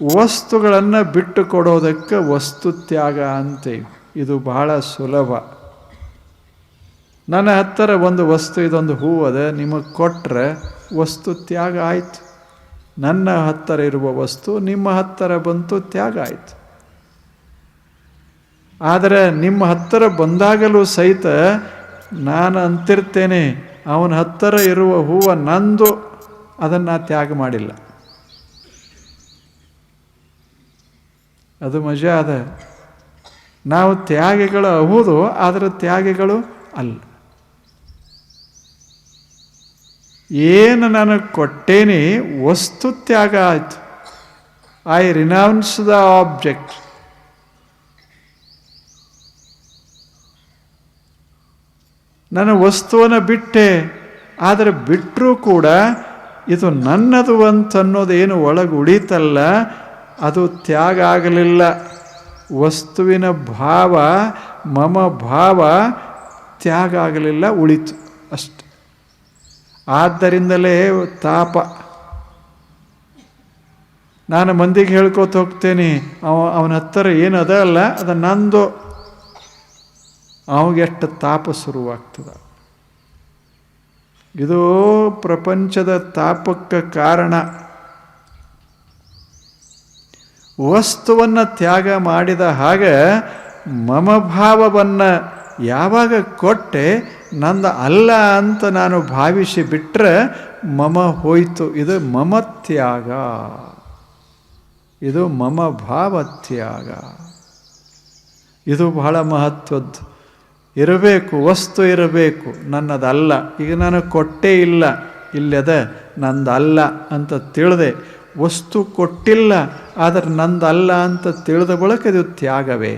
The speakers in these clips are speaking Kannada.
ವಸ್ತುಗಳನ್ನು ಬಿಟ್ಟು ಕೊಡೋದಕ್ಕೆ ವಸ್ತು ತ್ಯಾಗ ಅಂತೀವಿ ಇದು ಬಹಳ ಸುಲಭ. ನನ್ನ ಹತ್ತಿರ ಒಂದು ವಸ್ತು ಇದೊಂದು ಹೂವು ಅದ, ನಿಮಗೆ ಕೊಟ್ಟರೆ ವಸ್ತು ತ್ಯಾಗ ಆಯಿತು. ನನ್ನ ಹತ್ತಿರ ಇರುವ ವಸ್ತು ನಿಮ್ಮ ಹತ್ತಿರ ಬಂತು, ತ್ಯಾಗ ಆಯಿತು. ಆದರೆ ನಿಮ್ಮ ಹತ್ತಿರ ಬಂದಾಗಲೂ ಸಹಿತ ನಾನು ಅಂತಿರ್ತೇನೆ, ಅವನ ಹತ್ತಿರ ಇರುವ ಹೂವು ನಂದು, ಅದನ್ನು ತ್ಯಾಗ ಮಾಡಿಲ್ಲ. ಅದು ಮಜಾ ಅದ. ನಾವು ತ್ಯಾಗಿಗಳು ಹೌದು ಆದರೆ ತ್ಯಾಗಿಗಳು ಅಲ್ಲ. ಏನು ನನಗೆ ಕೊಟ್ಟೇನೆ, ವಸ್ತು ತ್ಯಾಗ ಆಯಿತು. ಐ ರಿನೌನ್ಸ್ ದ ಆಬ್ಜೆಕ್ಟ್ ನನ್ನ ವಸ್ತುವನ್ನು ಬಿಟ್ಟೆ, ಆದರೆ ಬಿಟ್ಟರೂ ಕೂಡ ಇದು ನನ್ನದು ಅಂತನ್ನೋದೇನು ಒಳಗೆ ಉಳಿತಲ್ಲ ಅದು ತ್ಯಾಗ ಆಗಲಿಲ್ಲ. ವಸ್ತುವಿನ ಭಾವ, ಮಮ ಭಾವ ತ್ಯಾಗ ಆಗಲಿಲ್ಲ, ಉಳಿತು ಅಷ್ಟೆ. ಆದ್ದರಿಂದಲೇ ತಾಪ. ನಾನು ಮಂದಿಗೆ ಹೇಳ್ಕೊತ ಹೋಗ್ತೇನೆ, ಅವ, ಅವನ ಹತ್ತಿರ ಏನು ಅಲ್ಲ, ಅದು ನಂದು. ಎಷ್ಟು ತಾಪ ಶುರುವಾಗ್ತದ. ಇದು ಪ್ರಪಂಚದ ತಾಪಕ್ಕೆ ಕಾರಣ. ವಸ್ತುವನ್ನು ತ್ಯಾಗ ಮಾಡಿದ ಹಾಗೆ ಮಮಭಾವವನ್ನು ಯಾವಾಗ ಕೊಟ್ಟೆ ನಂದ ಅಲ್ಲ ಅಂತ ನಾನು ಭಾವಿಸಿ ಬಿಟ್ಟರೆ ಮಮ ಹೋಯಿತು. ಇದು ಮಮ ತ್ಯಾಗ ಇದು ಮಮ ಭಾವ ತ್ಯಾಗ ಇದು ಬಹಳ ಮಹತ್ವದ್ದು. ಇರಬೇಕು, ವಸ್ತು ಇರಬೇಕು, ನನ್ನದಲ್ಲ. ಈಗ ನಾನು ಕೊಟ್ಟೇ ಇಲ್ಲ, ಇಲ್ಲದ ನಂದಲ್ಲ ಅಂತ ತಿಳಿದೆ. ವಸ್ತು ಕೊಟ್ಟಿಲ್ಲ, ಆದರೆ ನಂದಲ್ಲ ಅಂತ ತಿಳಿದ ಬಳಿಕ ಇದು ತ್ಯಾಗವೇ.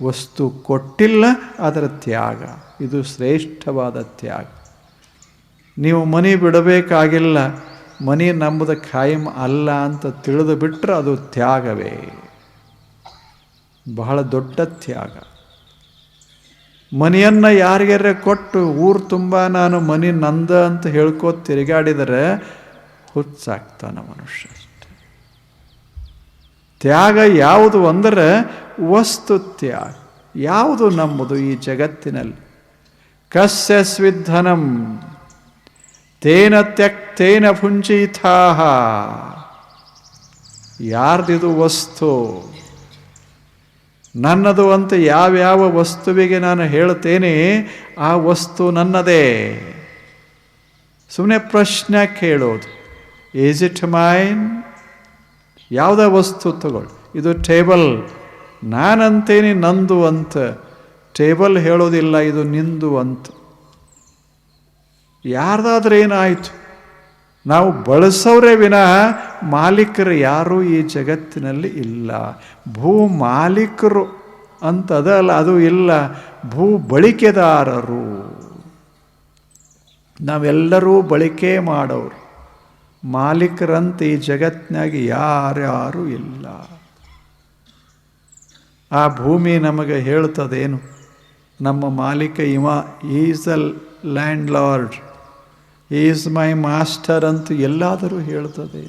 ವಸ್ತು ಕೊಟ್ಟಿಲ್ಲ ಅದರ ತ್ಯಾಗ. ಇದು ಶ್ರೇಷ್ಠವಾದ ತ್ಯಾಗ. ನೀವು ಮನೆ ಬಿಡಬೇಕಾಗಿಲ್ಲ, ಮನೆ ನಂಬುದ ಖಾಯಂ ಅಲ್ಲ ಅಂತ ತಿಳಿದು ಬಿಟ್ಟರೆ ಅದು ತ್ಯಾಗವೇ. ಬಹಳ ದೊಡ್ಡ ತ್ಯಾಗ. ಮನೆಯನ್ನು ಯಾರಿಗಾರ ಕೊಟ್ಟು, ಊರು ತುಂಬ ನಾನು ಮನೆ ನಂದ ಅಂತ ಹೇಳ್ಕೋ ತಿರುಗಾಡಿದರೆ ಹುಚ್ಚಾಗ್ತಾನ ಮನುಷ್ಯ. ತ್ಯಾಗ ಯಾವುದು ಅಂದರೆ ವಸ್ತು ತ್ಯಾಗ. ಯಾವುದು ನಮ್ಮದು ಈ ಜಗತ್ತಿನಲ್ಲಿ? ಕಸ್ಯ ಸ್ವಿಧನಂ ತೇನ ತ್ಯಕ್ತೇನ ಪುಂಚೀಥಾಹ ಯಾರ್ದಿದು ವಸ್ತು? ನನ್ನದು ಅಂತ ಯಾವ್ಯಾವ ವಸ್ತುವಿಗೆ ನಾನು ಹೇಳ್ತೇನೆ, ಆ ವಸ್ತು ನನ್ನದೇ. ಸುಮ್ಮನೆ ಪ್ರಶ್ನೆ ಕೇಳೋದು. ಈಸ್ ಇಟ್ ಮೈನ್ ಯಾವುದೇ ವಸ್ತು ತಗೊಳ್ಳಿ. ಇದು ಟೇಬಲ್. ನಾನಂತೇನೆ ನಂದು ಅಂತ ಟೇಬಲ್ ಹೇಳೋದಿಲ್ಲ, ಇದು ನಿಂದು ಅಂತ ಯಾರ್ದಾದ್ರೆ ಏನಾಯಿತು? ನಾವು ಬಳಸೋರೇ ವಿನಃ ಮಾಲೀಕರು ಯಾರೂ ಈ ಜಗತ್ತಿನಲ್ಲಿ ಇಲ್ಲ. ಭೂ ಮಾಲೀಕರು ಅಂತ ಅದಲ್ಲ ಅದು ಇಲ್ಲ. ಭೂ ಬಳಕೆದಾರರು. ನಾವೆಲ್ಲರೂ ಬಳಕೆ ಮಾಡೋರು. ಮಾಲೀಕರಂತ ಈ ಜಗತ್ತಿನಾಗೆ ಯಾರ್ಯಾರೂ ಇಲ್ಲ. ಆ ಭೂಮಿ ನಮಗೆ ಹೇಳ್ತದೇನು ನಮ್ಮ ಮಾಲೀಕ ಇವ is a land lord is my master ಅಂತ ಎಲ್ಲಾದರೂ ಹೇಳ್ತದೆ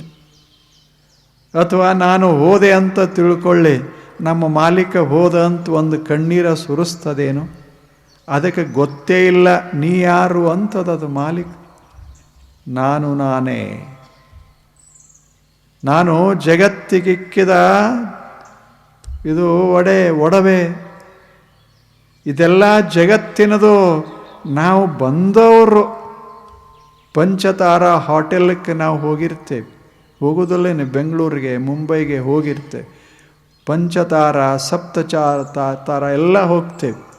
ಅಥವಾ ನಾನು ಹೋದೆ ಅಂತ ತಿಳ್ಕೊಳ್ಳಿ, ನಮ್ಮ ಮಾಲೀಕ ಹೋದ ಅಂತ ಒಂದು ಕಣ್ಣೀರ ಸುರಿಸ್ತದೇನು? ಅದಕ್ಕೆ ಗೊತ್ತೇ ಇಲ್ಲ, ನೀ ಯಾರು ಅಂತದದು ಮಾಲೀಕ? ನಾನು ನಾನೇ. ನಾನು ಜಗತ್ತಿಗಿಕ್ಕಿದ ಇದು ಒಡೆ, ಒಡವೆ. ಇದೆಲ್ಲ ಜಗತ್ತಿನದು. ನಾವು ಬಂದವರು. ಪಂಚತಾರ ಹೋಟೆಲ್ಗೆ ನಾವು ಹೋಗಿರ್ತೇವೆ. ಹೋಗೋದಲ್ಲೇನೆ ಬೆಂಗಳೂರಿಗೆ, ಮುಂಬೈಗೆ ಹೋಗಿರ್ತೇವೆ. ಪಂಚತಾರ, ಸಪ್ತಚಾರ ತಾರ ಎಲ್ಲ ಹೋಗ್ತೇವೆ.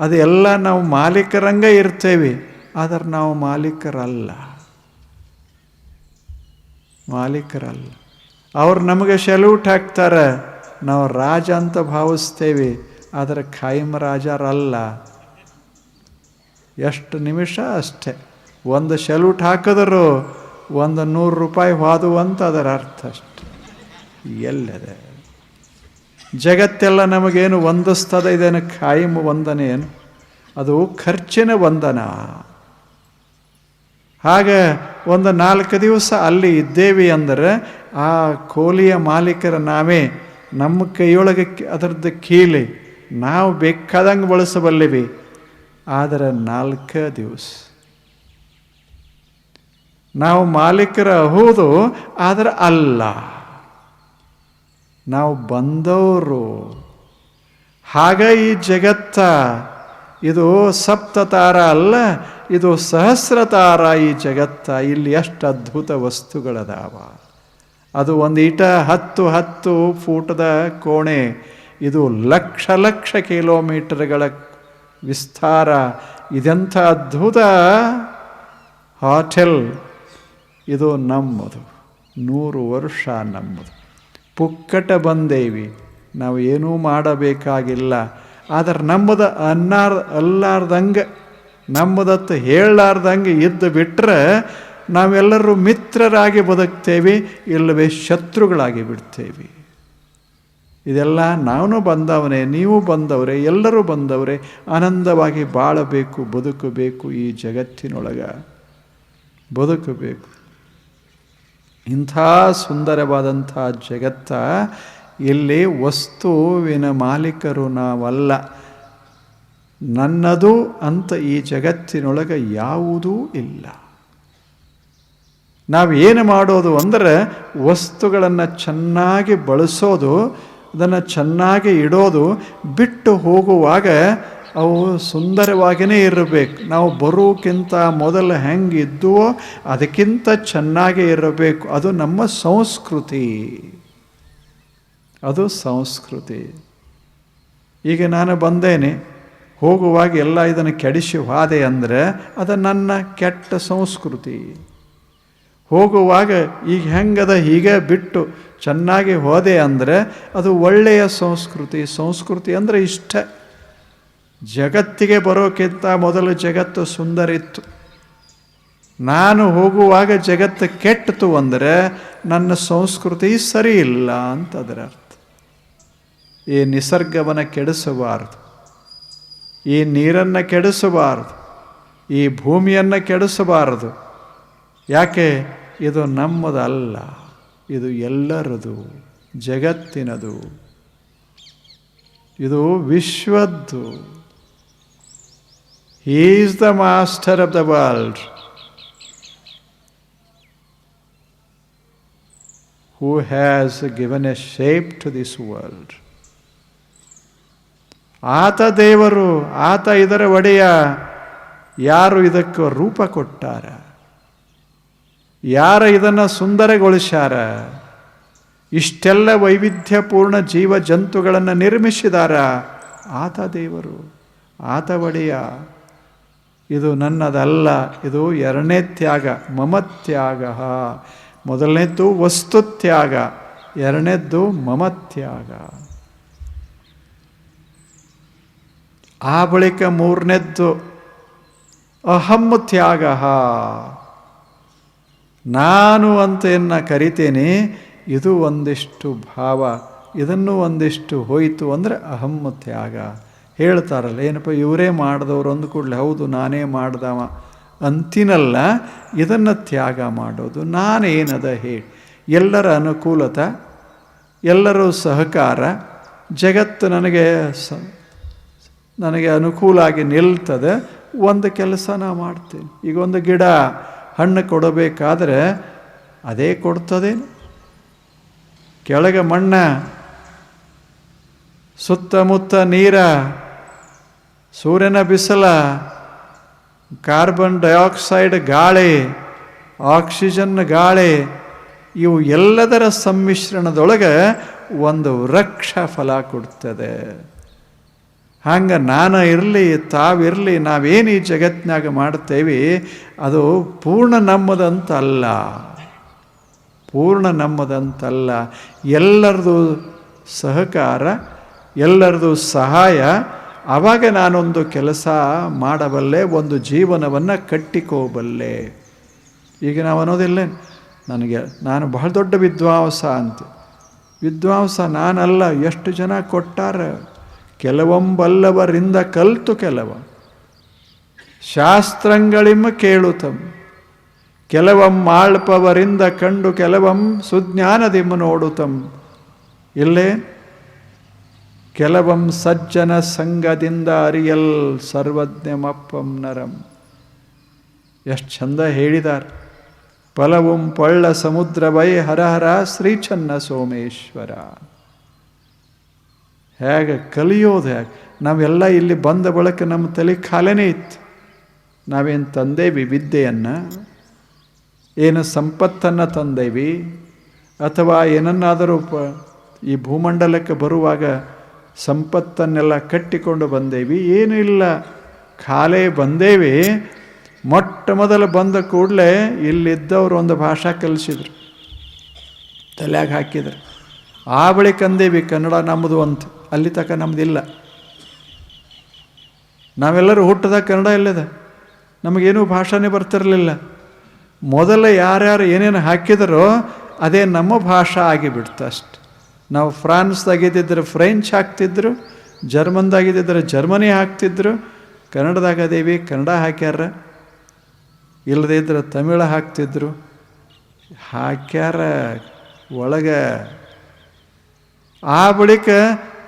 ಅದೆಲ್ಲ ನಾವು ಮಾಲೀಕರಂಗ ಇರ್ತೇವೆ. ಆದರೆ ನಾವು ಮಾಲೀಕರಲ್ಲ. ಮಾಲೀಕರಲ್ಲ. ಅವ್ರು ನಮಗೆ ಸೆಲ್ಯೂಟ್ ಹಾಕ್ತಾರೆ. ನಾವು ರಾಜ ಅಂತ ಭಾವಿಸ್ತೇವೆ. ಆದರೆ ಖಾಯಂ ರಾಜರಲ್ಲ. ಎಷ್ಟು ನಿಮಿಷ ಅಷ್ಟೇ. ಒಂದು ಸೆಲ್ಯೂಟ್ ಹಾಕಿದ್ರು ಒಂದು ನೂರು ರೂಪಾಯಿ ಹೋದು ಅಂತ ಅದರ ಅರ್ಥ ಅಷ್ಟೆ. ಎಲ್ಲದೆ. ಜಗತ್ತೆಲ್ಲ ನಮಗೇನು ಒಂದಿಸ್ತದೆ ಇದೇನು ಖಾಯಂ ವಂದನೆ ಏನು ಅದು ಖರ್ಚಿನ ವಂದನ? ಹಾಗೆ ಒಂದು ನಾಲ್ಕು ದಿವಸ ಅಲ್ಲಿ ಇದ್ದೇವೆ ಅಂದರೆ ಆ ಕೋಲಿಯ ಮಾಲೀಕರ ನಾವೇ ನಮ್ಮ ಕೈಯೊಳಗೆ ಅದರದ್ದು ಕೀಲಿ ನಾವು ಬೇಕಾದಂಗೆ ಬಳಸಬಲ್ಲೆವಿ. ಆದರೆ ನಾಲ್ಕು ದಿವಸ. ನಾವು ಮಾಲೀಕರ ಹೌದು ಆದರೆ ಅಲ್ಲ. ನಾವು ಬಂದವರು. ಹಾಗ ಈ ಜಗತ್ತ ಇದು ಸಪ್ತತಾರ ಅಲ್ಲ, ಇದು ಸಹಸ್ರತಾರ ಈ ಜಗತ್ತ. ಇಲ್ಲಿ ಎಷ್ಟು ಅದ್ಭುತ ವಸ್ತುಗಳದಾವ. ಅದು ಒಂದು ಈಟ ಹತ್ತು ಹತ್ತು ಫೂಟದ ಕೋಣೆ. ಇದು ಲಕ್ಷ ಲಕ್ಷ ಕಿಲೋಮೀಟರ್ಗಳ ವಿಸ್ತಾರ. ಇದೆಂಥ ಅದ್ಭುತ ಹಾಟೆಲ್. ಇದು ನಮ್ಮದು. ನೂರು ವರ್ಷ ನಮ್ಮದು. ಪುಕ್ಕಟ ಬಂದೇವಿ. ನಾವು ಏನೂ ಮಾಡಬೇಕಾಗಿಲ್ಲ. ಆದರೆ ನಮ್ಮದು ಅನ್ನಾರ್ ಅಲ್ಲಾರ್ದಂಗೆ, ನಮ್ಮದತ್ತು ಹೇಳಲಾರ್ದಂಗೆ ಇದ್ದು ಬಿಟ್ಟರೆ ನಾವೆಲ್ಲರೂ ಮಿತ್ರರಾಗಿ ಬದುಕ್ತೇವೆ, ಇಲ್ಲವೇ ಶತ್ರುಗಳಾಗಿ ಬಿಡ್ತೇವೆ. ಇದೆಲ್ಲ ನಾನು ಬಂದವನೇ, ನೀವು ಬಂದವರೇ, ಎಲ್ಲರೂ ಬಂದವರೇ, ಆನಂದವಾಗಿ ಬಾಳಬೇಕು, ಬದುಕಬೇಕು ಈ ಜಗತ್ತಿನೊಳಗೆ. ಬದುಕಬೇಕು. ಇಂಥ ಸುಂದರವಾದಂಥ ಜಗತ್ತ ಇಲ್ಲಿ ವಸ್ತುವಿನ ಮಾಲೀಕರು ನಾವಲ್ಲ. ನನ್ನದು ಅಂತ ಈ ಜಗತ್ತಿನೊಳಗೆ ಯಾವುದೂ ಇಲ್ಲ. ನಾವು ಏನು ಮಾಡೋದು ಅಂದರೆ ವಸ್ತುಗಳನ್ನು ಚೆನ್ನಾಗಿ ಬಳಸೋದು, ಅದನ್ನು ಚೆನ್ನಾಗಿ ಇಡೋದು, ಬಿಟ್ಟು ಹೋಗುವಾಗ ಅವು ಸುಂದರವಾಗಿಯೇ ಇರಬೇಕು. ನಾವು ಬರೋಕ್ಕಿಂತ ಮೊದಲು ಹೆಂಗಿದ್ದುವೋ ಅದಕ್ಕಿಂತ ಚೆನ್ನಾಗಿ ಇರಬೇಕು. ಅದು ನಮ್ಮ ಸಂಸ್ಕೃತಿ. ಅದು ಸಂಸ್ಕೃತಿ. ಈಗ ನಾನು ಬಂದೇನೆ, ಹೋಗುವಾಗ ಎಲ್ಲ ಇದನ್ನು ಕೆಡಿಸಿ ಹೋದೆ ಅಂದರೆ ಅದು ನನ್ನ ಕೆಟ್ಟ ಸಂಸ್ಕೃತಿ. ಹೋಗುವಾಗ ಈಗ ಹೆಂಗದ ಹೀಗೆ ಬಿಟ್ಟು ಚೆನ್ನಾಗಿ ಹೋದೆ ಅಂದರೆ ಅದು ಒಳ್ಳೆಯ ಸಂಸ್ಕೃತಿ. ಸಂಸ್ಕೃತಿ ಅಂದರೆ ಇಷ್ಟ. ಜಗತ್ತಿಗೆ ಬರೋಕ್ಕಿಂತ ಮೊದಲು ಜಗತ್ತು ಸುಂದರ ಇತ್ತು ನಾನು ಹೋಗುವಾಗ ಜಗತ್ತು ಕೆಟ್ಟಿತು ಅಂದರೆ ನನ್ನ ಸಂಸ್ಕೃತಿ ಸರಿ ಇಲ್ಲ ಅಂತ ಅದರ ಅರ್ಥ ಈ ನಿಸರ್ಗವನ್ನು ಕೆಡಿಸಬಾರದು. ಈ ನೀರನ್ನು ಕೆಡಿಸಬಾರದು. ಈ ಭೂಮಿಯನ್ನು ಕೆಡಿಸಬಾರದು. ಯಾಕೆ? ಇದು ನಮ್ಮದಲ್ಲ. ಇದು ಎಲ್ಲರದು. ಜಗತ್ತಿನದು. ಇದು ವಿಶ್ವದ್ದು. Is the master of the world who has given a shape to this world ಆತ ದೇವರು, ಆತ ಇದರ ಒಡೆಯ, ಯಾರು ಇದಕ್ಕೆ ರೂಪ ಕೊಟ್ಟಾರ? ಯಾರ ಇದನ್ನು ಸುಂದರಗೊಳಿಸ್ಯಾರ? ಇಷ್ಟೆಲ್ಲ ವೈವಿಧ್ಯಪೂರ್ಣ ಜೀವ ಜಂತುಗಳನ್ನು ನಿರ್ಮಿಸಿದಾರ ಆತ ದೇವರು, ಆತ ಒಡೆಯ. ಇದು ನನ್ನದಲ್ಲ, ಇದು ಎರಡನೇ ತ್ಯಾಗ ಮಮತ್ಯಾಗ ಮೊದಲನೇದ್ದು ವಸ್ತು ತ್ಯಾಗ, ಎರಡನೇದ್ದು ಮಮ ತ್ಯಾಗ. ಆ ಬಳಿಕ ಮೂರನೇದ್ದು, ಅಹಂ ತ್ಯಾಗ. ನಾನು ಅಂತ ಎನ್ನ ಕರಿತೇನೆ, ಇದು ಒಂದಿಷ್ಟು ಭಾವ, ಇದನ್ನು ಒಂದಿಷ್ಟು ಹೋಯಿತು ಅಂದರೆ ಅಹಂ ತ್ಯಾಗ. ಹೇಳ್ತಾರಲ್ಲ, ಏನಪ್ಪ, ಇವರೇ ಮಾಡಿದವರು ಅಂದ ಕೂಡಲೇ, ಹೌದು, ನಾನೇ ಮಾಡ್ದವ. ಅಂತಿನಲ್ಲ, ಇದನ್ನು ತ್ಯಾಗ ಮಾಡೋದು. ನಾನೇನದ ಹೇಳಿ ಎಲ್ಲರ ಅನುಕೂಲತೆ, ಎಲ್ಲರೂ ಸಹಕಾರ, ಜಗತ್ತು ನನಗೆ ನನಗೆ ಅನುಕೂಲ ಆಗಿ ನಿಲ್ತದೆ, ಒಂದು ಕೆಲಸ ನಾ ಮಾಡ್ತೇನೆ. ಈಗ ಒಂದು ಗಿಡ ಹಣ್ಣು ಕೊಡಬೇಕಾದ್ರೆ ಅದೇ ಕೊಡ್ತದೇನು? ಕೆಳಗೆ ಮಣ್ಣ, ಸುತ್ತಮುತ್ತ ನೀರ, ಸೂರ್ಯನ ಬಿಸಿಲ, ಕಾರ್ಬನ್ ಡೈಆಕ್ಸೈಡ್ ಗಾಳಿ, ಆಕ್ಸಿಜನ್ ಗಾಳಿ, ಇವು ಎಲ್ಲದರ ಸಮ್ಮಿಶ್ರಣದೊಳಗೆ ಒಂದು ವೃಕ್ಷ ಫಲ ಕೊಡ್ತದೆ. ಹಂಗೆ ನಾನು ಇರಲಿ ತಾವಿರಲಿ ನಾವೇನು ಈ ಜಗತ್ತಿನಾಗ ಮಾಡ್ತೇವೆ, ಅದು ಪೂರ್ಣ ನಮ್ಮದಂತಲ್ಲ ಪೂರ್ಣ ನಮ್ಮದಂತಲ್ಲ ಎಲ್ಲರದು ಸಹಕಾರ, ಎಲ್ಲರದು ಸಹಾಯ ಆವಾಗ ನಾನೊಂದು ಕೆಲಸ ಮಾಡಬಲ್ಲೆ, ಒಂದು ಜೀವನವನ್ನು ಕಟ್ಟಿಕೋಬಲ್ಲೆ. ಈಗ ನಾವು ಅನ್ನೋದಿಲ್ಲ ನನಗೆ, ನಾನು ಬಹಳ ದೊಡ್ಡ ವಿದ್ವಾಂಸ ಅಂತ. ವಿದ್ವಾಂಸ ನಾನಲ್ಲ, ಎಷ್ಟು ಜನ ಕೊಟ್ಟಾರ? ಕೆಲವೊಂಬಲ್ಲವರಿಂದ ಕಲ್ತು ಕೆಲವ. ಶಾಸ್ತ್ರಂಗಳಿಮ್ಮ ಕೇಳುತ್ತಂ ಕೆಲವಂ ಆಳ್ಪವರಿಂದ ಕಂಡು ಕೆಲವಂ ಸುಜ್ಞಾನದಿಮ್ಮ ನೋಡುತ್ತಂ ಇಲ್ಲೇ? ಕೆಲವಂ ಸಜ್ಜನ ಸಂಘದಿಂದ ಅರಿಯಲ್ ಸರ್ವಜ್ಞಮಪ್ಪಂ ನರಂ. ಎಷ್ಟು ಚಂದ ಹೇಳಿದಾರೆ. ಫಲವುಂ ಪಳ್ಳ ಸಮುದ್ರವೈ ಹರಹರ ಶ್ರೀಚನ್ನ ಸೋಮೇಶ್ವರ. ಹೇಗೆ ಕಲಿಯೋದು ಹೇಗೆ? ನಾವೆಲ್ಲ ಇಲ್ಲಿ ಬಂದ ಬಳಿಕ ನಮ್ಮ ತಲೆ ಖಾಲೇನೇ ಇತ್ತು. ನಾವೇನು ತಂದೇವಿ ವಿದ್ಯೆಯನ್ನು? ಏನು ಸಂಪತ್ತನ್ನು ತಂದೇವಿ? ಅಥವಾ ಏನನ್ನಾದರೂ ಪ ಈ ಭೂಮಂಡಲಕ್ಕೆ ಬರುವಾಗ ಸಂಪತ್ತನ್ನೆಲ್ಲ ಕಟ್ಟಿಕೊಂಡು ಬಂದೇವಿ? ಏನೂ ಇಲ್ಲ. ಖಾಲೇ ಬಂದೇವಿ. ಮೊಟ್ಟ ಮೊದಲು ಬಂದ ಕೂಡಲೇ ಇಲ್ಲಿದ್ದವರು ಒಂದು ಭಾಷಾ ಕಲಿಸಿದರು. ತಲೆಯಾಗ ಹಾಕಿದ್ರು. ಆ ಬಳಿಕ ಅಂದೇವಿ ಕನ್ನಡ ನಮ್ಮದು ಅಂತ. ಅಲ್ಲಿ ತನಕ ನಮ್ಮದಿಲ್ಲ ನಾವೆಲ್ಲರೂ ಹುಟ್ಟದ ಕನ್ನಡ ಇಲ್ಲದ ನಮಗೇನೂ ಭಾಷಾನೇ ಬರ್ತಿರಲಿಲ್ಲ. ಮೊದಲ ಯಾರ್ಯಾರು ಏನೇನು ಹಾಕಿದರೋ ಅದೇ ನಮ್ಮ ಭಾಷಾ ಆಗಿಬಿಡ್ತು ಅಷ್ಟು. ನಾವು ಫ್ರಾನ್ಸ್ದಾಗಿದ್ದಿದ್ರೆ ಫ್ರೆಂಚ್ ಹಾಕ್ತಿದ್ರು, ಜರ್ಮನ್ದಾಗಿದ್ದಿದ್ರೆ ಜರ್ಮನಿ ಹಾಕ್ತಿದ್ರು, ಕನ್ನಡದಾಗ ಅದೇವಿ ಕನ್ನಡ ಹಾಕ್ಯಾರ. ಇಲ್ಲದೇ ಇದ್ರೆ ತಮಿಳು ಹಾಕ್ತಿದ್ರು. ಹಾಕ್ಯಾರ ಒಳಗೆ ಆ ಬಳಿಕ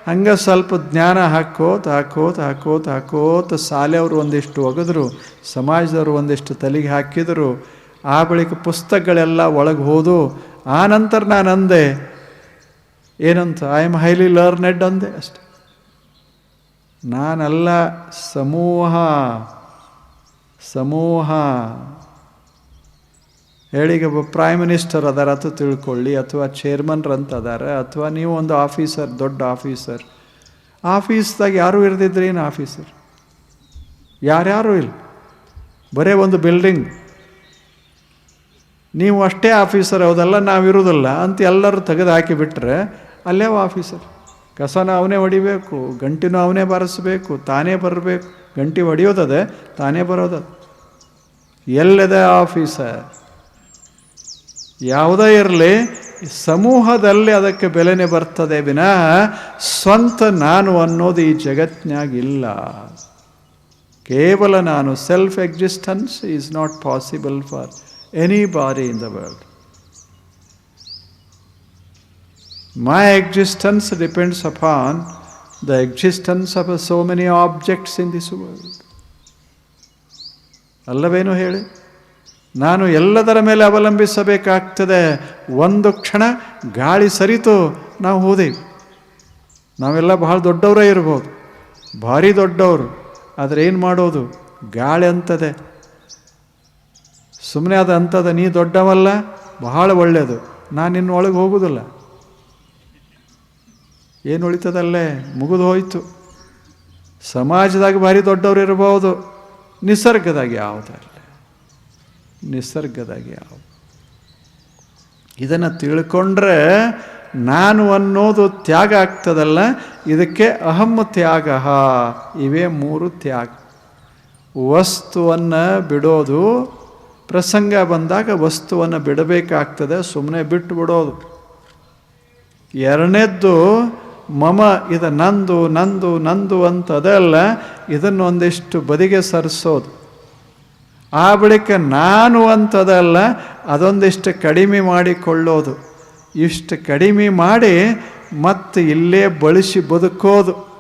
ಹಂಗೆ ಸ್ವಲ್ಪ ಜ್ಞಾನ ಹಾಕೋತ ಹಾಕೋತ ಹಾಕೋತ ಹಾಕೋತ ಶಾಲೆಯವರು ಒಂದಿಷ್ಟು ಒಗೆದ್ರು, ಸಮಾಜದವರು ಒಂದಿಷ್ಟು ತಲೆಗೆ ಹಾಕಿದರು, ಆ ಬಳಿಕ ಪುಸ್ತಕಗಳೆಲ್ಲ ಒಳಗೆ ಹೋದು, ಆ ನಂತರ ನಾನು ಅಂದೆ, ಏನಂತ ಐ ಆಮ್ ಹೈಲಿ ಲರ್ನೆಡ್ ಅಂದೆ ಅಷ್ಟೆ. ನಾನೆಲ್ಲ, ಸಮೂಹ ಸಮೂಹ. ಹೇಳಿಗ ಪ್ರೈಮ್ ಮಿನಿಸ್ಟರ್ ಅದಾರ ಅಂತ ತಿಳ್ಕೊಳ್ಳಿ, ಅಥವಾ ಚೇರ್ಮನ್ರಂತ ಅದಾರ, ಅಥವಾ ನೀವು ಒಂದು ಆಫೀಸರ್ ದೊಡ್ಡ ಆಫೀಸರ್ ಆಫೀಸ್ದಾಗ ಯಾರು ಇರ್ದಿದ್ರೆ ಏನು ಆಫೀಸರ್ ಯಾರ್ಯಾರು ಇಲ್ಲ. ಬರೇ ಒಂದು ಬಿಲ್ಡಿಂಗ್ ನೀವು ಅಷ್ಟೇ ಆಫೀಸರ್ ಹೌದಲ್ಲ ನಾವಿರೋದಿಲ್ಲ ಅಂತ ಎಲ್ಲರೂ ತೆಗೆದು ಹಾಕಿಬಿಟ್ರೆ ಅಲ್ಲೇ ಆಫೀಸರ್ ಕಸನ ಅವನೇ ಹೊಡಿಬೇಕು, ಗಂಟಿನೂ ಅವನೇ ಬಾರಿಸ್ಬೇಕು, ತಾನೇ ಬರಬೇಕು. ಗಂಟಿ ಹೊಡಿಯೋದದೆ ತಾನೇ ಬರೋದದು. ಎಲ್ಲದ ಆಫೀಸರ್ ಯಾವುದೇ ಇರಲಿ ಸಮೂಹದಲ್ಲಿ ಅದಕ್ಕೆ ಬೆಲೆನೆ ಬರ್ತದೆ ವಿನಃ ಸ್ವಂತ ನಾನು ಅನ್ನೋದು ಈ ಜಗತ್ತಿನಾಗಿಲ್ಲ ಕೇವಲ ನಾನು self existence is not possible for any body in the world my existence depends upon the existence of so many objects in this world ಅಲ್ಲವೇನು ಹೇಳಿ? ನಾನು ಎಲ್ಲದರ ಮೇಲೆ ಅವಲಂಬಿಸಬೇಕಾಗ್ತದೆ. ಒಂದು ಕ್ಷಣ ಗಾಳಿ ಸರಿತು ನಾವು ಹೋದೇವು ನಾವೆಲ್ಲ ಬಹಳ ದೊಡ್ಡವರೇ ಇರ್ಬೋದು. ಭಾರಿ ದೊಡ್ಡವರು. ಆದರೆ ಏನು ಮಾಡೋದು? ಗಾಳಿ ಅಂತದೆ. ಸುಮ್ಮನೆ ಅದು ಅಂತದ, ನೀ ದೊಡ್ಡವಲ್ಲ, ಬಹಳ ಒಳ್ಳೆಯದು ನಾನು ಇನ್ನು ಒಳಗೆ ಹೋಗೋದಿಲ್ಲ. ಏನು ಉಳಿತದಲ್ಲೇ? ಮುಗಿದು ಹೋಯಿತು. ಸಮಾಜದಾಗ ಭಾರಿ ದೊಡ್ಡವರು ಇರಬಹುದು ನಿಸರ್ಗದಾಗ ಯಾವುದಲ್ಲ ನಿಸರ್ಗದಾಗ ಯಾವ ಇದನ್ನು ತಿಳ್ಕೊಂಡ್ರೆ ನಾನು ಅನ್ನೋದು ತ್ಯಾಗ ಆಗ್ತದಲ್ಲ, ಇದಕ್ಕೆ ಅಹಂ ತ್ಯಾಗ. ಇವೇ ಮೂರು ತ್ಯಾಗ. ವಸ್ತುವನ್ನು ಬಿಡೋದು, ಪ್ರಸಂಗ ಬಂದಾಗ ವಸ್ತುವನ್ನು ಬಿಡಬೇಕಾಗ್ತದೆ ಸುಮ್ಮನೆ ಬಿಟ್ಟು ಬಿಡೋದು. ಎರಡನೇದ್ದು, ಮಮ ಇದು ನಂದು ನಂದು ನಂದು ಅಂತದಲ್ಲ, ಇದನ್ನೊಂದಿಷ್ಟು ಬದಿಗೆ ಸರಿಸೋದು. ಆ ಬಳಿಕ ನಾನು ಅಂತದಲ್ಲ ಅದೊಂದಿಷ್ಟು ಕಡಿಮೆ ಮಾಡಿಕೊಳ್ಳೋದು. ಇಷ್ಟು ಕಡಿಮೆ ಮಾಡಿ ಮತ್ತೆ ಇಲ್ಲೇ ಬಳಸಿ ಬದುಕೋದು.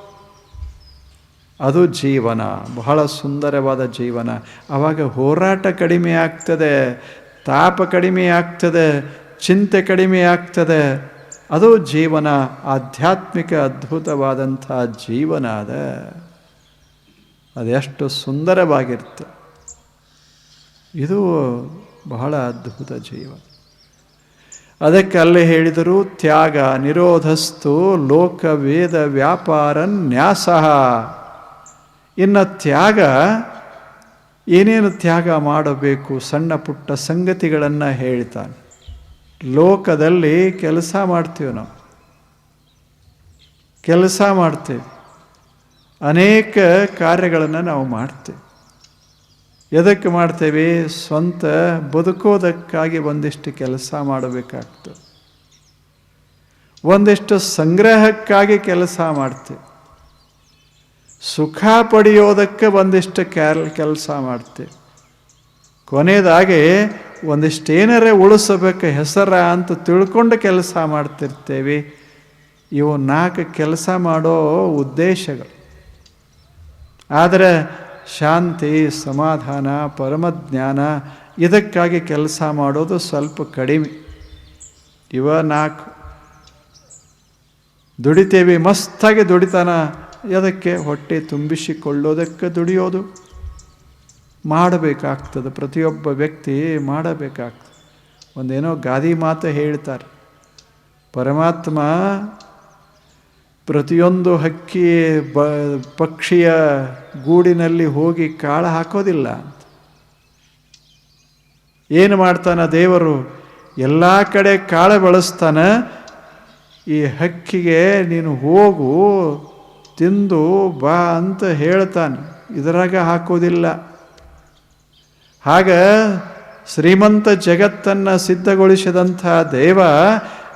ಅದು ಜೀವನ, ಬಹಳ ಸುಂದರವಾದ ಜೀವನ. ಆವಾಗ ಹೋರಾಟ ಕಡಿಮೆ ಆಗ್ತದೆ, ತಾಪ ಕಡಿಮೆ ಆಗ್ತದೆ, ಚಿಂತೆ ಕಡಿಮೆ ಆಗ್ತದೆ. ಅದು ಜೀವನ, ಆಧ್ಯಾತ್ಮಿಕ ಅದ್ಭುತವಾದಂಥ ಜೀವನ ಅದ. ಅದೆಷ್ಟು ಸುಂದರವಾಗಿರುತ್ತೆ. ಇದು ಬಹಳ ಅದ್ಭುತ ಜೀವ. ಅದಕ್ಕೆ ಅಲ್ಲಿ ಹೇಳಿದರು, ತ್ಯಾಗ ನಿರೋಧಸ್ತು ಲೋಕ ವೇದ ವ್ಯಾಪಾರ ನ್ಯಾಸ. ಇನ್ನು ತ್ಯಾಗ, ಏನೇನು ತ್ಯಾಗ ಮಾಡಬೇಕು, ಸಣ್ಣ ಪುಟ್ಟ ಸಂಗತಿಗಳನ್ನು ಹೇಳ್ತಾನೆ. ಲೋಕದಲ್ಲಿ ಕೆಲಸ ಮಾಡ್ತೀವಿ ನಾವು. ಕೆಲಸ ಮಾಡ್ತೇವೆ. ಅನೇಕ ಕಾರ್ಯಗಳನ್ನು ನಾವು ಮಾಡ್ತೇವೆ. ಎದಕ್ಕೆ ಮಾಡ್ತೇವೆ? ಸ್ವಂತ ಬದುಕೋದಕ್ಕಾಗಿ ಒಂದಿಷ್ಟು ಕೆಲಸ ಮಾಡಬೇಕಾಗ್ತದೆ. ಒಂದಿಷ್ಟು ಸಂಗ್ರಹಕ್ಕಾಗಿ ಕೆಲಸ ಮಾಡ್ತೇವೆ. ಸುಖ ಪಡೆಯೋದಕ್ಕೆ ಒಂದಿಷ್ಟು ಕ್ಯಾಲ್, ಕೆಲಸ ಮಾಡ್ತೇವೆ. ಕೊನೆಯದಾಗಿ ಒಂದಿಷ್ಟೇನರೇ ಉಳಿಸಬೇಕು ಹೆಸರ ಅಂತ ತಿಳ್ಕೊಂಡು ಕೆಲಸ ಮಾಡ್ತಿರ್ತೇವೆ. ಇವು ನಾಲ್ಕು ಕೆಲಸ ಮಾಡೋ ಉದ್ದೇಶಗಳು. ಆದರೆ ಶಾಂತಿ, ಸಮಾಧಾನ, ಪರಮಜ್ಞಾನ, ಇದಕ್ಕಾಗಿ ಕೆಲಸ ಮಾಡೋದು ಸ್ವಲ್ಪ ಕಡಿಮೆ. ಇವ ನಾಲ್ಕು. ದುಡಿತೇವೆ, ಮಸ್ತಾಗಿ ದುಡಿತಾನ ಅದಕ್ಕೆ ಹೊಟ್ಟೆ ತುಂಬಿಸಿಕೊಳ್ಳೋದಕ್ಕೆ ದುಡಿಯೋದು? ಮಾಡಬೇಕಾಗ್ತದೆ, ಪ್ರತಿಯೊಬ್ಬ ವ್ಯಕ್ತಿ ಮಾಡಬೇಕಾಗ್ತದೆ. ಒಂದೇನೋ ಗಾದಿ ಮಾತು ಹೇಳ್ತಾರೆ. ಪರಮಾತ್ಮ ಪ್ರತಿಯೊಂದು ಹಕ್ಕಿ ಬ, ಪಕ್ಷಿಯ ಗೂಡಿನಲ್ಲಿ ಹೋಗಿ ಕಾಳ ಹಾಕೋದಿಲ್ಲ. ಏನು ಮಾಡ್ತಾನೆ ದೇವರು? ಎಲ್ಲ ಕಡೆ ಕಾಳ ಬಳಸ್ತಾನೆ. ಈ ಹಕ್ಕಿಗೆ ನೀನು ಹೋಗು, ತಿಂದು ಬಾ ಅಂತ ಹೇಳ್ತಾನೆ. ಇದರಾಗ ಹಾಕೋದಿಲ್ಲ. ಹಾಗ ಶ್ರೀಮಂತ ಜಗತ್ತನ್ನು ಸಿದ್ಧಗೊಳಿಸಿದಂಥ ದೇವ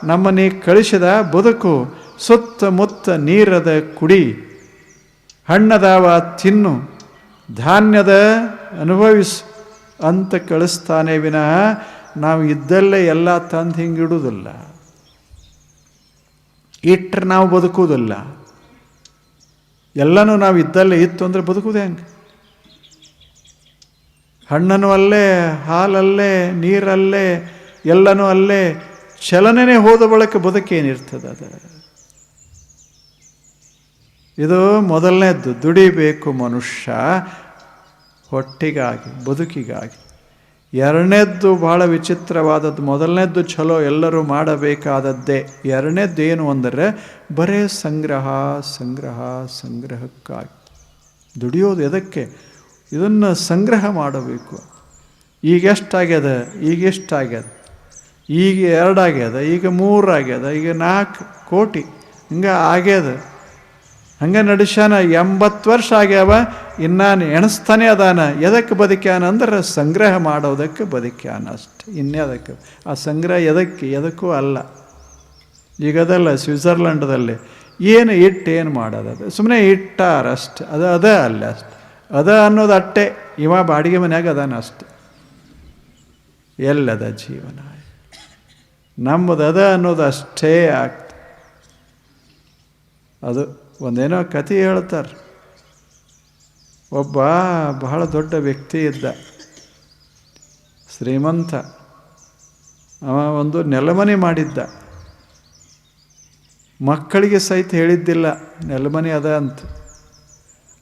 ನಮ್ಮನ್ನೇ ಕಳಿಸಿದ ಬದುಕು. ಸುತ್ತಮುತ್ತ ನೀರದ ಕುಡಿ, ಹಣ್ಣದಾವ ತಿನ್ನು, ಧಾನ್ಯದ ಅನುಭವಿಸು ಅಂತ ಕಳಿಸ್ತಾನೆ ವಿನಃ ನಾವು ಇದ್ದಲ್ಲೇ ಎಲ್ಲ ತಂದು ಹಿಂಗಿಡುವುದಿಲ್ಲ ಇಟ್ಟರೆ ನಾವು ಬದುಕುವುದಿಲ್ಲ. ಎಲ್ಲನೂ ನಾವು ಇದ್ದಲ್ಲೇ ಇತ್ತು ಅಂದರೆ ಬದುಕುವುದೇ ಹೆಂಗೆ? ಹಣ್ಣನು ಅಲ್ಲೇ, ಹಾಲಲ್ಲೇ, ನೀರಲ್ಲೇ, ಎಲ್ಲನೂ ಅಲ್ಲೇ, ಚಲನೆನೇ ಹೋದ ಬಳಿಕ ಬದುಕೇನಿರ್ತದೆ ಅದು. ಇದು ಮೊದಲನೇದ್ದು, ದುಡಿಬೇಕು ಮನುಷ್ಯ ಹೊಟ್ಟಿಗಾಗಿ, ಬದುಕಿಗಾಗಿ. ಎರಡನೇದ್ದು ಭಾಳ ವಿಚಿತ್ರವಾದದ್ದು, ಮೊದಲನೇದ್ದು ಚಲೋ ಎಲ್ಲರೂ ಮಾಡಬೇಕಾದದ್ದೇ. ಎರಡನೇದ್ದು ಏನು ಅಂದರೆ, ಬರೇ ಸಂಗ್ರಹ ಸಂಗ್ರಹ, ಸಂಗ್ರಹಕ್ಕಾಗಿ. ದುಡಿಯೋದು ಎದಕ್ಕೆ? ಇದನ್ನು ಸಂಗ್ರಹ ಮಾಡಬೇಕು. ಈಗ ಈಗೆಷ್ಟಾಗ್ಯದ ಈಗ ಎಷ್ಟಾಗ್ಯದ? ಈಗ ಎರಡಾಗ್ಯದ? ಈಗ ಮೂರಾಗ್ಯದ? ಈಗ ನಾಲ್ಕು ಕೋಟಿ. ಹಿಂಗೆ ಆಗ್ಯದ. ಹಂಗೆ ನಡೆಸ್ಯಾನ, ಎಂಬತ್ತು ವರ್ಷ ಆಗ್ಯಾವ ಇನ್ನಾನು ಎಣಿಸ್ತಾನೆ ಅದಾನ ಎದಕ್ಕೆ ಬದುಕ್ಯಾನ ಅಂದ್ರೆ ಸಂಗ್ರಹ ಮಾಡೋದಕ್ಕೆ ಬದುಕ್ಯಾನ ಅಷ್ಟೆ ಇನ್ನೇದಕ್ಕೆ ಆ ಸಂಗ್ರಹ ಎದಕ್ಕೆ, ಎದಕ್ಕೂ ಅಲ್ಲ. ಈಗ ಅದಲ್ಲ ಸ್ವಿಟ್ಜರ್ಲೆಂಡ್ದಲ್ಲಿ ಏನು ಇಟ್ಟು ಏನು ಮಾಡೋದು ಸುಮ್ಮನೆ ಇಟ್ಟಾರ ಅಷ್ಟೆ, ಅದು, ಅದ ಅಲ್ಲ ಅಷ್ಟೆ. ಅದ ಅನ್ನೋದು ಅಟ್ಟೆ, ಇವ ಬಾಡಿಗೆ ಮನೆಯಾಗ ಅದಾನ ಅಷ್ಟೆ. ಎಲ್ಲದ ಜೀವನ. ನಮ್ಮದು ಅದ ಅನ್ನೋದು ಅಷ್ಟೇ ಆಗ್ತದೆ. ಅದು ಒಂದೇನೋ ಕತೆ ಹೇಳ್ತಾರೆ. ಒಬ್ಬ ಬಹಳ ದೊಡ್ಡ ವ್ಯಕ್ತಿ ಇದ್ದ. ಶ್ರೀಮಂತ. ಅವ ಒಂದು ನೆಲಮನೆ ಮಾಡಿದ್ದ. ಮಕ್ಕಳಿಗೆ ಸಹಿತ ಹೇಳಿದ್ದಿಲ್ಲ, ನೆಲಮನೆ ಅದ ಅಂತ.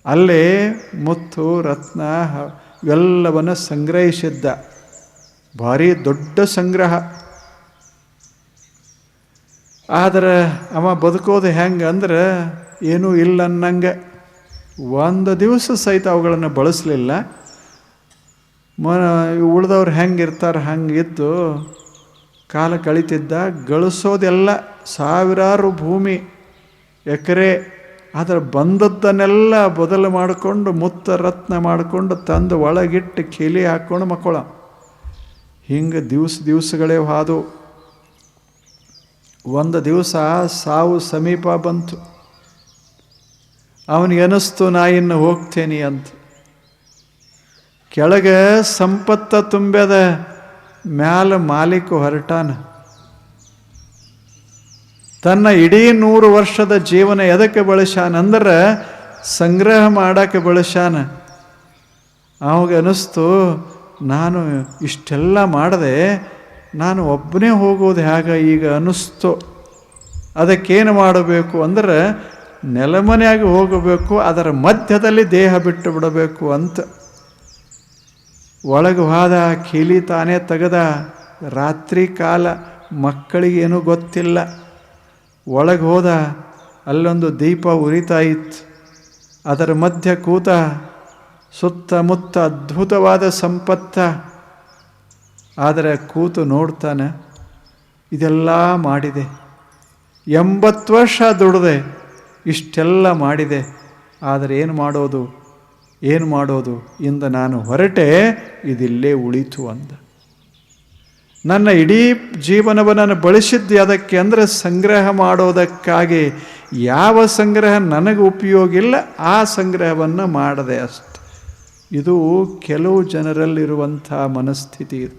ಅಲ್ಲೇ ಮುತ್ತು, ರತ್ನ ಇವೆಲ್ಲವನ್ನು ಸಂಗ್ರಹಿಸಿದ್ದ. ಭಾರಿ ದೊಡ್ಡ ಸಂಗ್ರಹ. ಆದರೆ ಅವ ಬದುಕೋದು ಹೆಂಗೆ ಅಂದ್ರೆ ಏನೂ ಇಲ್ಲ ಅನ್ನಂಗೆ. ಒಂದು ದಿವಸ ಸಹಿತ ಅವುಗಳನ್ನು ಬಳಸಲಿಲ್ಲ. ಮ ಉಳ್ದವ್ರು ಹಂಗೆ ಇದ್ದು ಕಾಲ ಕಳಿತಿದ್ದ, ಗಳಿಸೋದೆಲ್ಲ ಸಾವಿರಾರು ಭೂಮಿ, ಎಕರೆ, ಆದರೆ ಬಂದದ್ದನ್ನೆಲ್ಲ ಬದಲು ಮಾಡಿಕೊಂಡು ಮುತ್ತ ರತ್ನ ಮಾಡಿಕೊಂಡು ತಂದು ಒಳಗಿಟ್ಟು ಕೆಲಿ ಹಾಕ್ಕೊಂಡು ಮಕ್ಕಳ. ಹಿಂಗೆ ದಿವಸ ದಿವಸಗಳೇ ಹಾದು. ಒಂದು ದಿವಸ ಸಾವು ಸಮೀಪ ಬಂತು. ಅವನಿಗೆ ಅನಿಸ್ತು ನಾ ಇನ್ನು ಹೋಗ್ತೇನೆ ಅಂತ. ಕೆಳಗೆ ಸಂಪತ್ತ ತುಂಬ್ಯದ ಮ್ಯಾಲ ಮಾಲೀಕ ಹೊರಟಾನ. ತನ್ನ ಇಡೀ ನೂರು ವರ್ಷದ ಜೀವನ ಎದಕ್ಕೆ ಬಳಸಾನ ಅಂದ್ರೆ ಸಂಗ್ರಹ ಮಾಡಕ್ಕೆ ಬಳಸ್ಯಾನ. ಅವಾಗ ಅನಿಸ್ತು ನಾನು ಇಷ್ಟೆಲ್ಲ ಮಾಡದೆ ನಾನು ಒಬ್ಬನೇ ಹೋಗೋದು ಹೇಗೆ ಈಗ ಅನ್ನಿಸ್ತು. ಅದಕ್ಕೇನು ಮಾಡಬೇಕು ಅಂದ್ರೆ ನೆಲಮನೆಯಾಗಿ ಹೋಗಬೇಕು, ಅದರ ಮಧ್ಯದಲ್ಲಿ ದೇಹ ಬಿಟ್ಟು ಬಿಡಬೇಕು ಅಂತ. ಒಳಗೆ ಹೋದ ಕೀಲಿ ತಾನೇ ತೆಗೆದ ರಾತ್ರಿ ಕಾಲ ಮಕ್ಕಳಿಗೇನೂ ಗೊತ್ತಿಲ್ಲ. ಒಳಗೆ ಹೋದ, ಅಲ್ಲೊಂದು ದೀಪ ಉರಿತಾ ಇತ್ತು. ಅದರ ಮಧ್ಯ ಕೂತ ಸುತ್ತಮುತ್ತ ಅದ್ಭುತವಾದ ಸಂಪತ್ತ. ಆದರೆ ಕೂತು ನೋಡ್ತಾನೆ, ಇದೆಲ್ಲ ಮಾಡಿದೆ. ಎಂಬತ್ತು ವರ್ಷ ದುಡಿದೆ. ಇಷ್ಟೆಲ್ಲ ಮಾಡಿದೆ, ಆದರೆ ಏನು ಮಾಡೋದು? ಏನು ಮಾಡೋದು ಇಂದ ನಾನು ಹೊರಟೆ, ಇದಿಲ್ಲೇ ಉಳಿತು ಅಂದ. ನನ್ನ ಇಡೀ ಜೀವನವನ್ನು ಬಳಸಿದ್ದು ಅದಕ್ಕೆ ಅಂದರೆ ಸಂಗ್ರಹ ಮಾಡೋದಕ್ಕಾಗಿ ಯಾವ ಸಂಗ್ರಹ ನನಗೆ ಉಪಯೋಗ ಇಲ್ಲ ಆ ಸಂಗ್ರಹವನ್ನು ಮಾಡದೆ ಅಷ್ಟೆ. ಇದು ಕೆಲವು ಜನರಲ್ಲಿರುವಂಥ ಮನಸ್ಥಿತಿ ಇದು.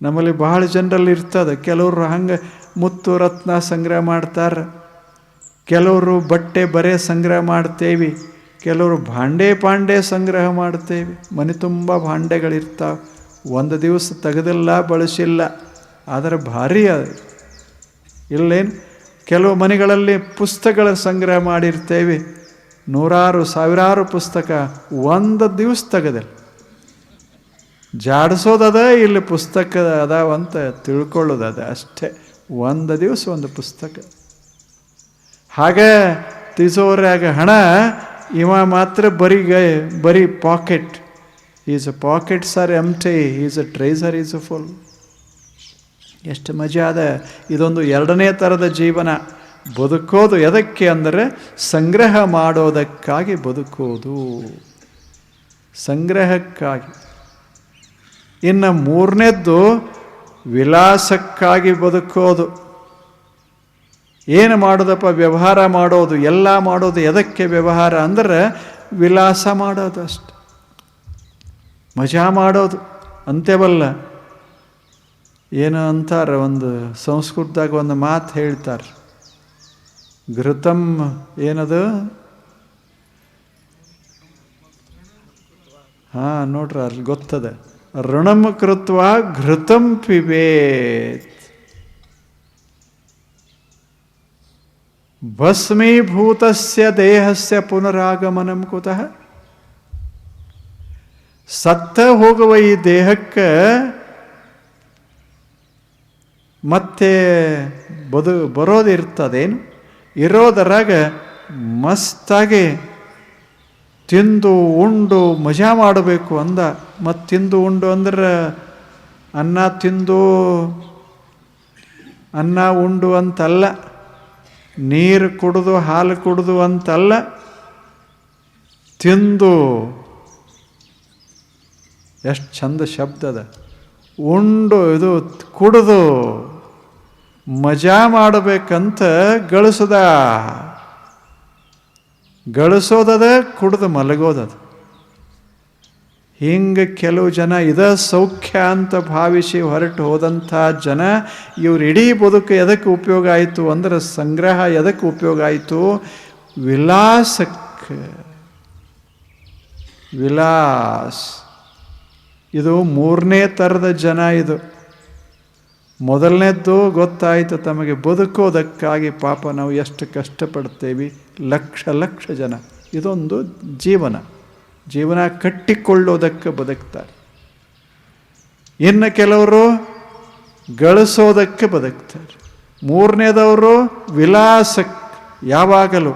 ನಮ್ಮಲ್ಲಿ ಬಹಳ ಜನರಲ್ಲಿ ಇರ್ತದೆ. ಕೆಲವರು ಹಂಗೆ ಮುತ್ತು ರತ್ನ ಸಂಗ್ರಹ ಮಾಡ್ತಾರೆ. ಕೆಲವರು ಬಟ್ಟೆ ಬರೆ ಸಂಗ್ರಹ ಮಾಡ್ತೇವೆ, ಕೆಲವರು ಭಾಂಡೆ ಪಾಂಡೆ ಸಂಗ್ರಹ ಮಾಡ್ತೇವೆ. ಮನೆ ತುಂಬ ಭಾಂಡೆಗಳಿರ್ತಾವೆ. ಒಂದು ದಿವಸ ತೆಗೆದಿಲ್ಲ ಬಳಸಿಲ್ಲ, ಆದರೆ ಭಾರಿ ಅದು. ಇಲ್ಲೇನು? ಕೆಲವು ಮನೆಗಳಲ್ಲಿ ಪುಸ್ತಕಗಳ ಸಂಗ್ರಹ ಮಾಡಿರ್ತೇವೆ. ನೂರಾರು, ಸಾವಿರಾರು ಪುಸ್ತಕ ಒಂದು ದಿವಸ ತೆಗೆದಿಲ್ಲ. ಜಾಡಿಸೋದದ ಇಲ್ಲಿ ಪುಸ್ತಕ ಅದಾವಂತ ತಿಳ್ಕೊಳ್ಳೋದದ ಅಷ್ಟೇ. ಒಂದು ದಿವಸ ಒಂದು ಪುಸ್ತಕ. ಹಾಗೆ ತಿಸೋರಾಗ ಹಣ, ಇವ ಮಾತ್ರ ಬರೀ ಬರೀ pocket is a pockets are T is a tracer is a full ಎಷ್ಟು ಮಜಾ ಅದ. ಇದೊಂದು ಎರಡನೇ ಥರದ ಜೀವನ. ಬದುಕೋದು ಎದಕ್ಕೆ ಅಂದರೆ ಸಂಗ್ರಹ ಮಾಡೋದಕ್ಕಾಗಿ ಬದುಕೋದು. ಸಂಗ್ರಹಕ್ಕಾಗಿ. ಇನ್ನು ಮೂರನೇದ್ದು ವಿಲಾಸಕ್ಕಾಗಿ ಬದುಕೋದು. ಏನು ಮಾಡೋದಪ್ಪ? ವ್ಯವಹಾರ ಮಾಡೋದು, ಎಲ್ಲ ಮಾಡೋದು ಎದಕ್ಕೆ ವ್ಯವಹಾರ ಅಂದರೆ ವಿಲಾಸ ಮಾಡೋದು ಅಷ್ಟೆ. ಮಜಾ ಮಾಡೋದು ಅಂತೇವಲ್ಲ ಏನು ಅಂತಾರೆ, ಒಂದು ಸಂಸ್ಕೃತದಾಗ ಒಂದು ಮಾತು ಹೇಳ್ತಾರೆ. ಘೃತಂ ಏನದು? ಹಾಂ, ನೋಡ್ರಿ, ಅಲ್ಲಿ ಗೊತ್ತದೆ. ಋಣಂ ಕೃತ್ವ ಘೃತಂ ಪಿಬೇತ್. ಭಸ್ಮೀಭೂತಸ್ಯ ದೇಹಸ್ಯ ಪುನರಾಗಮನಂ ಕುತಃ. ಸತ್ತ ಹೋಗುವ ಈ ದೇಹಕ್ಕೆ ಮತ್ತೆ ಬದು ಬರೋದಿರ್ತದೇನು ಇರೋದರಾಗ ಮಸ್ತಾಗಿ ತಿಂದು ಉಂಡು ಮಜಾ ಮಾಡಬೇಕು ಅಂದ. ಮತ್ತು ತಿಂದು ಉಂಡು ಅಂದ್ರೆ ಅನ್ನ ತಿಂದು ಅನ್ನ ಉಂಡು ಅಂತಲ್ಲ. ನೀರು ಕುಡಿದು ಹಾಲು ಕುಡಿದು ಅಂತಲ್ಲ ತಿಂದು. ಎಷ್ಟು ಚಂದ ಶಬ್ದದ ಉಂಡು ಇದು ಕುಡಿದು ಮಜಾ ಮಾಡಬೇಕಂತ ಗಳಿಸದ. ಗಳಿಸೋದದ ಕುಡಿದು ಮಲಗೋದದ. ಹಿಂಗೆ ಕೆಲವು ಜನ ಇದ ಸೌಖ್ಯ ಅಂತ ಭಾವಿಸಿ ಹೊರಟು ಹೋದಂಥ ಜನ ಇವ್ರು ಇಡೀ ಬದುಕು ಎದಕ್ಕೆ ಉಪಯೋಗ ಆಯಿತು ಅಂದ್ರೆ ಸಂಗ್ರಹ ಎದಕ್ಕೆ ಉಪಯೋಗ ಆಯಿತು? ವಿಲಾಸಕ್ಕೆ. ವಿಲಾಸ್. ಇದು ಮೂರನೇ ಥರದ ಜನ ಇದು. ಮೊದಲನೇದ್ದು ಗೊತ್ತಾಯಿತು ತಮಗೆ ಬದುಕೋದಕ್ಕಾಗಿ ಪಾಪ ನಾವು ಎಷ್ಟು ಕಷ್ಟಪಡ್ತೇವೆ? ಲಕ್ಷ ಲಕ್ಷ ಜನ. ಇದೊಂದು ಜೀವನ. ಜೀವನ ಕಟ್ಟಿಕೊಳ್ಳೋದಕ್ಕೆ ಬದುಕ್ತಾರೆ. ಇನ್ನು ಕೆಲವರು ಗಳಿಸೋದಕ್ಕೆ ಬದುಕ್ತಾರೆ. ಮೂರನೇದವರು ವಿಲಾಸಕ್ಕೆ ಯಾವಾಗಲೂ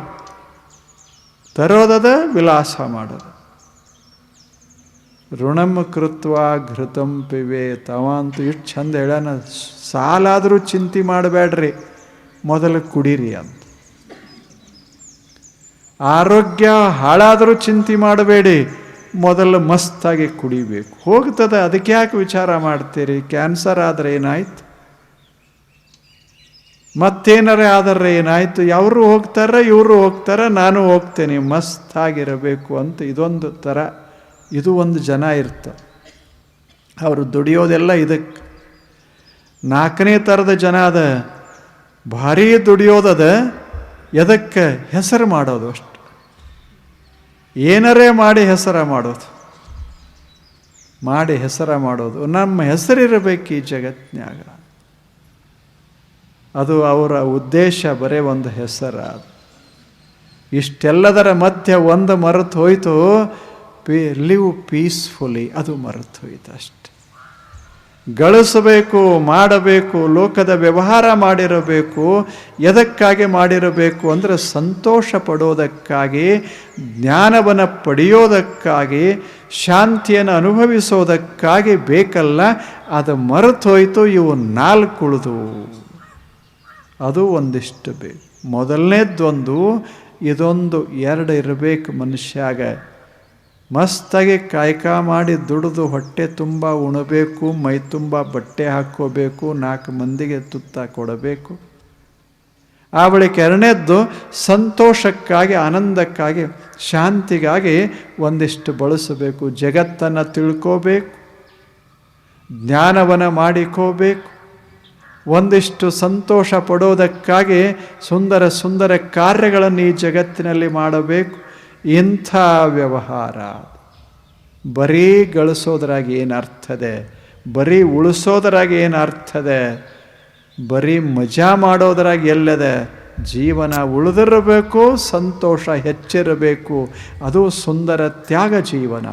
ತರೋದದ ವಿಲಾಸ ಮಾಡೋದು. ಋಣಂ ಕೃತ್ವ ಘೃತಂ ಪಿವೆ ತವ ಇಷ್ಟು ಚಂದ ಹೇಳೋಣ. ಸಾಲಾದರೂ ಚಿಂತೆ ಮಾಡಬೇಡ್ರಿ. ಮೊದಲು ಕುಡೀರಿ ಅಂತ. ಆರೋಗ್ಯ ಹಾಳಾದರೂ ಚಿಂತೆ ಮಾಡಬೇಡಿ. ಮೊದಲು ಮಸ್ತಾಗಿ ಕುಡಿಬೇಕು. ಹೋಗ್ತದೆ, ಅದಕ್ಕೆ ಯಾಕೆ ವಿಚಾರ ಮಾಡ್ತೀರಿ? ಕ್ಯಾನ್ಸರ್ ಆದರೆ ಏನಾಯ್ತು? ಮತ್ತೇನಾರ ಆದರೆ ಏನಾಯ್ತು? ಅವರು ಹೋಗ್ತಾರೆ, ಇವರು ಹೋಗ್ತಾರೆ, ನಾನು ಹೋಗ್ತೇನೆ, ಮಸ್ತಾಗಿರಬೇಕು ಅಂತ ಇದೊಂದು ಥರ, ಇದು ಒಂದು ಜನ ಇರ್ತ. ಅವರು ದುಡಿಯೋದೆಲ್ಲ ಇದಕ್ಕೆ ನಾಲ್ಕನೇ ಥರದ ಜನ ಅದ. ಭಾರೀ ದುಡಿಯೋದದ. ಎದಕ್ಕೆ ಹೆಸರು ಮಾಡೋದು ಅಷ್ಟು? ಏನರೇ ಮಾಡಿ ಹೆಸರ ಮಾಡೋದು. ಮಾಡಿ ಹೆಸರ ಮಾಡೋದು. ನಮ್ಮ ಹೆಸರಿರಬೇಕು ಈ ಜಗತ್ನ್ಯಾಗ. ಅದು ಅವರ ಉದ್ದೇಶ ಬರೇ ಒಂದು ಹೆಸರ. ಇಷ್ಟೆಲ್ಲದರ ಮಧ್ಯೆ ಒಂದು ಮರೆತು ಹೋಯಿತು. ಪಿ ಲಿವ್ ಪೀಸ್ಫುಲಿ ಅದು ಮರೆತು ಹೋಯ್ತು ಅಷ್ಟೆ. ಗಳಿಸಬೇಕು, ಮಾಡಬೇಕು, ಲೋಕದ ವ್ಯವಹಾರ ಮಾಡಿರಬೇಕು, ಎದಕ್ಕಾಗಿ ಮಾಡಿರಬೇಕು ಅಂದರೆ ಸಂತೋಷ ಪಡೋದಕ್ಕಾಗಿ, ಜ್ಞಾನವನ್ನು ಪಡೆಯೋದಕ್ಕಾಗಿ, ಶಾಂತಿಯನ್ನು ಅನುಭವಿಸೋದಕ್ಕಾಗಿ ಬೇಕಲ್ಲ, ಅದು ಮರೆತೋಯ್ತು, ಇವು ನಾಲ್ಕುಳಿದು. ಅದು ಒಂದಿಷ್ಟು ಬೇಕು. ಮೊದಲನೇದೊಂದು, ಇದೊಂದು ಎರಡು ಇರಬೇಕು ಮನುಷ್ಯಾಗ. ಮಸ್ತಾಗಿ ಕಾಯ್ಕ ಮಾಡಿ ದುಡಿದು ಹೊಟ್ಟೆ ತುಂಬ ಉಣಬೇಕು, ಮೈ ತುಂಬ ಬಟ್ಟೆ ಹಾಕ್ಕೋಬೇಕು, ನಾಲ್ಕು ಮಂದಿಗೆ ತುತ್ತ ಕೊಡಬೇಕು. ಆ ಬಳಿಕ ಎರಡನೇದ್ದು ಸಂತೋಷಕ್ಕಾಗಿ, ಆನಂದಕ್ಕಾಗಿ, ಶಾಂತಿಗಾಗಿ ಒಂದಿಷ್ಟು ಬಳಸಬೇಕು, ಜಗತ್ತನ್ನು ತಿಳ್ಕೋಬೇಕು, ಜ್ಞಾನವನ್ನು ಮಾಡಿಕೋಬೇಕು. ಒಂದಿಷ್ಟು ಸಂತೋಷ ಪಡೋದಕ್ಕಾಗಿ ಸುಂದರ ಸುಂದರ ಕಾರ್ಯಗಳನ್ನು ಈ ಜಗತ್ತಿನಲ್ಲಿ ಮಾಡಬೇಕು. ಇಂಥ ವ್ಯವಹಾರ. ಬರೀ ಗಳಿಸೋದ್ರಾಗ ಏನು ಅರ್ಥದೆ ಬರೀ ಉಳಿಸೋದ್ರಾಗ ಏನು ಅರ್ಥದೆ ಬರೀ ಮಜಾ ಮಾಡೋದ್ರಾಗ ಎಲ್ಲದೆ? ಜೀವನ ಉಳಿದಿರಬೇಕು, ಸಂತೋಷ ಹೆಚ್ಚಿರಬೇಕು. ಅದು ಸುಂದರ ತ್ಯಾಗ ಜೀವನ.